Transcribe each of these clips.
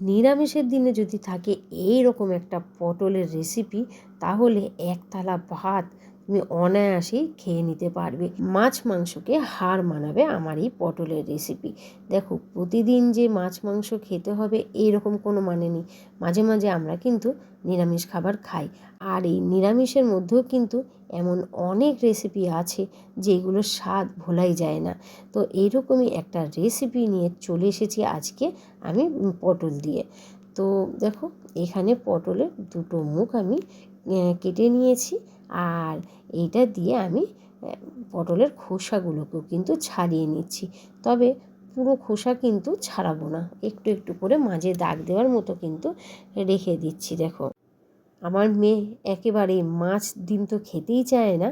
নিরামিষের দিনে যদি থাকে এই রকম একটা পটলের রেসিপি তাহলে একতলা ভাত তুমি অনায়াসেই খেয়ে নিতে পারবে। মাছ মাংসকে হার মানাবে আমার এই পটলের রেসিপি দেখো, প্রতিদিন যে মাছ মাংস খেতে হবে এইরকম কোনো মানে নেই। মাঝে মাঝে আমরা কিন্তু নিরামিষ খাবার খাই। আর এই নিরামিষের মধ্যেও কিন্তু এমন অনেক রেসিপি আছে যেগুলোর স্বাদ ভোলাই যায় না। তো এইরকমই একটা রেসিপি নিয়ে চলে এসেছি আজকে আমি পটল দিয়ে। তো দেখো, এখানে পটলের দুটো মুখ আমি কেটে নিয়েছি। আর এইটা দিয়ে আমি পটলের খোসাগুলোকেও কিন্তু ছাড়িয়ে নিচ্ছি। তবে পুরো খোসা কিন্তু ছাড়াবো না। একটু একটু করে মাঝে দাগ দেওয়ার মতো কিন্তু রেখে দিচ্ছি, দেখো। আমার মেয়ে একেবারে মাছ ডিম তো খেতেই চায় না,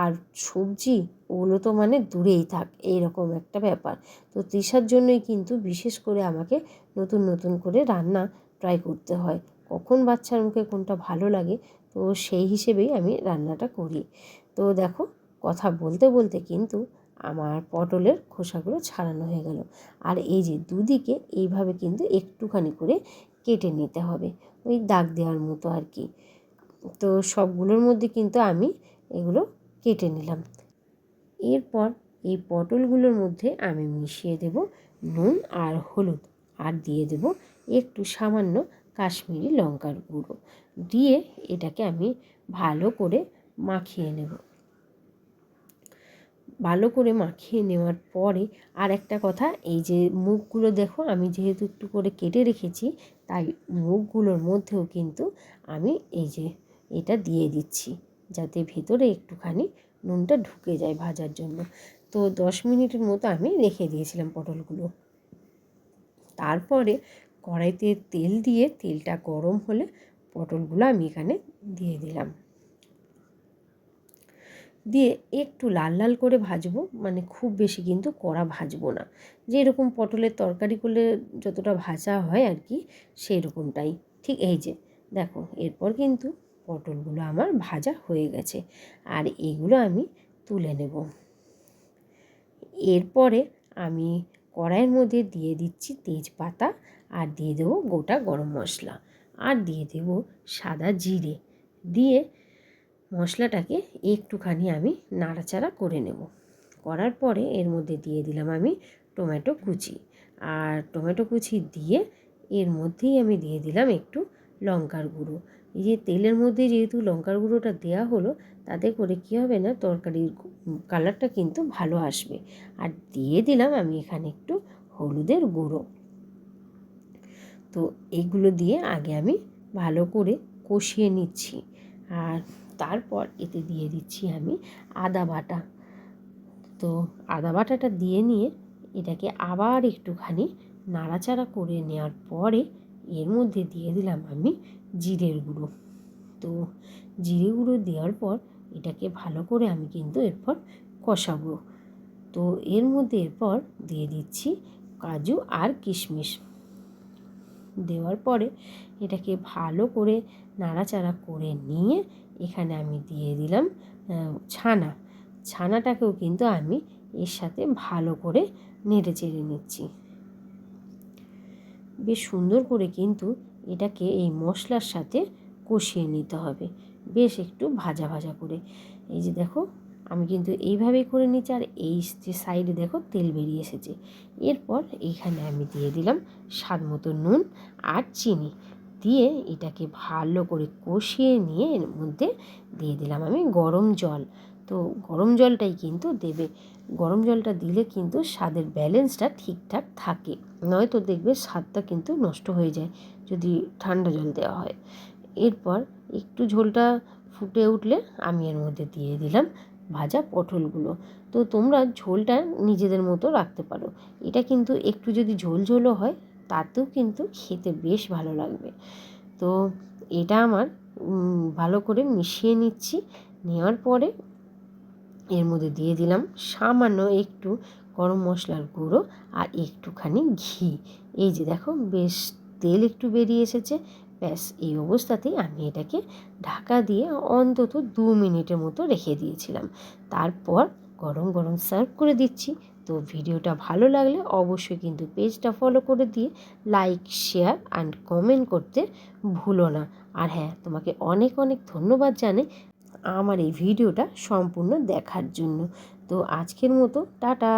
আর সবজি ওগুলো তো মানে দূরেই থাক, এইরকম একটা ব্যাপার। তো তৃষার জন্যই কিন্তু বিশেষ করে আমাকে নতুন নতুন করে রান্না ট্রাই করতে হয়। কখন বাচ্চার মুখে কোনটা ভালো লাগে তো সেই হিসেবেই আমি রান্নাটা করি। তো দেখো, কথা বলতে বলতে কিন্তু আমার পটলের খোসাগুলো ছাড়ানো হয়ে গেল। আর এই যে দুদিকে এইভাবে কিন্তু একটুখানি করে কেটে নিতে হবে, ওই দাগ দেওয়ার মতো আর কি। তো সবগুলোর মধ্যে কিন্তু আমি এগুলো কেটে নিলাম। এরপর এই পটলগুলোর মধ্যে আমি মিশিয়ে দেব নুন আর হলুদ, আর দিয়ে দেব একটু সামান্য কাশ্মীরি লঙ্কার গুঁড়ো। দিয়ে এটাকে আমি ভালো করে মাখিয়ে নেব। ভালো করে মাখিয়ে নেওয়ার পরে আর একটা কথা, এই যে মুখগুলো দেখো, আমি যেহেতু একটু করে কেটে রেখেছি, তাই মুখগুলোর মধ্যেও কিন্তু আমি এই যে এটা দিয়ে দিচ্ছি, যাতে ভেতরে একটুখানি নুনটা ঢুকে যায় ভাজার জন্য। তো দশ মিনিটের মতো আমি রেখে দিয়েছিলাম পটলগুলো। তারপরে কড়াইতে তেল দিয়ে তেলটা গরম হলে পটলগুলো আমি এখানে দিয়ে দিলাম। দিয়ে একটু লাল লাল করে ভাজবো মানে খুব বেশি কিন্তু কড়া ভাজবো না। যে এরকম পটলের তরকারি করলে যতটা ভাজা হয় আর কি সেই রকমটাই ঠিক এই যে, দেখো, এরপর কিন্তু পটলগুলো আমার ভাজা হয়ে গেছে। আর এগুলো আমি তুলে নেব। এরপরে আমি কড়াইয়ের মধ্যে দিয়ে দিচ্ছি তেজপাতা আর দিয়ে দেবো গোটা গরম মশলা। আর দিয়ে দেব সাদা জিরে। দিয়ে মশলাটাকে একটুখানি আমি নাড়াচাড়া করে নেব। করার পরে এর মধ্যে দিয়ে দিলাম আমি টমেটো কুচি। আর টমেটো কুচি দিয়ে এর মধ্যেই আমি দিয়ে দিলাম একটু লঙ্কার গুঁড়ো। এই যে তেলের মধ্যে যেহেতু লঙ্কার গুঁড়োটা দেওয়া হলো, তাতে করে কী হবে না, তরকারির কালারটা কিন্তু ভালো আসবে। আর দিয়ে দিলাম আমি এখানে একটু হলুদের গুঁড়ো। তো এইগুলো দিয়ে আগে আমি ভালো করে কষিয়ে নিচ্ছি। আর তারপর এতে দিয়ে দিচ্ছি আমি আদা বাটা। তো আদা বাটাটা দিয়ে নিয়ে এটাকে আবার একটুখানি নাড়াচাড়া করে নেওয়ার পরে এর মধ্যে দিয়ে দিলাম আমি জিরের গুঁড়ো। তো জিরে গুঁড়ো দেওয়ার পর এটাকে ভালো করে আমি কিন্তু এরপর কষাবো। তো এর মধ্যে এরপর দিয়ে দিচ্ছি কাজু আর কিশমিশ। দেওয়ার পরে এটাকে ভালো করে নাড়াচাড়া করে নিয়ে এখানে আমি দিয়ে দিলাম ছানা। ছানাটাকেও কিন্তু আমি এর সাথে ভালো করে নেড়ে চেড়ে নিচ্ছি। বেশ সুন্দর করে কিন্তু এটাকে এই মশলার সাথে কষিয়ে নিতে হবে। বেশ একটু ভাজা ভাজা করে। এই যে দেখো আমি কিন্তু এইভাবেই করে নিচ্ছি আর এই যে সাইডে দেখো তেল বেরিয়ে এসেছে। এরপর এইখানে আমি দিয়ে দিলাম স্বাদ মতো নুন আর চিনি। দিয়ে এটাকে ভালো করে কষিয়ে নিয়ে এর মধ্যে দিয়ে দিলাম আমি গরম জল। তো গরম জলটাই কিন্তু দেবে। গরম জলটা দিলে কিন্তু স্বাদের ব্যালেন্সটা ঠিকঠাক থাকে। নয়তো দেখবে স্বাদটা কিন্তু নষ্ট হয়ে যায় যদি ঠান্ডা জল দেওয়া হয়। এরপর একটু ঝোলটা ফুটে উঠলে আমি এর মধ্যে দিয়ে দিলাম ভাজা পটলগুলো। তো তোমরা ঝোলটা নিজেদের মতো রাখতে পারো। এটা কিন্তু একটু যদি ঝোল ঝোলও হয়, তাতেও কিন্তু খেতে বেশ ভালো লাগবে। তো এটা আমার ভালো করে মিশিয়ে নিচ্ছি। নেওয়ার পরে এর মধ্যে দিয়ে দিলাম সামান্য একটু গরম মশলার গুঁড়ো আর একটুখানি ঘি। এই যে দেখো, বেশ তেল একটু বেরিয়ে এসেছে। ব্যাস, এই অবস্থাতেই আমি এটাকে ঢাকা দিয়ে অন্তত দু মিনিটের মতো রেখে দিয়েছিলাম। তারপর গরম গরম সার্ভ করে দিচ্ছি। তো ভিডিওটা ভালো লাগলে অবশ্যই কিন্তু পেজটা ফলো করে দিয়ে লাইক শেয়ার অ্যান্ড কমেন্ট করতে ভুলো না। আর হ্যাঁ তোমাকে অনেক অনেক ধন্যবাদ জানাই আমার এই ভিডিওটা সম্পূর্ণ দেখার জন্য। তো আজকের মতো, টাটা!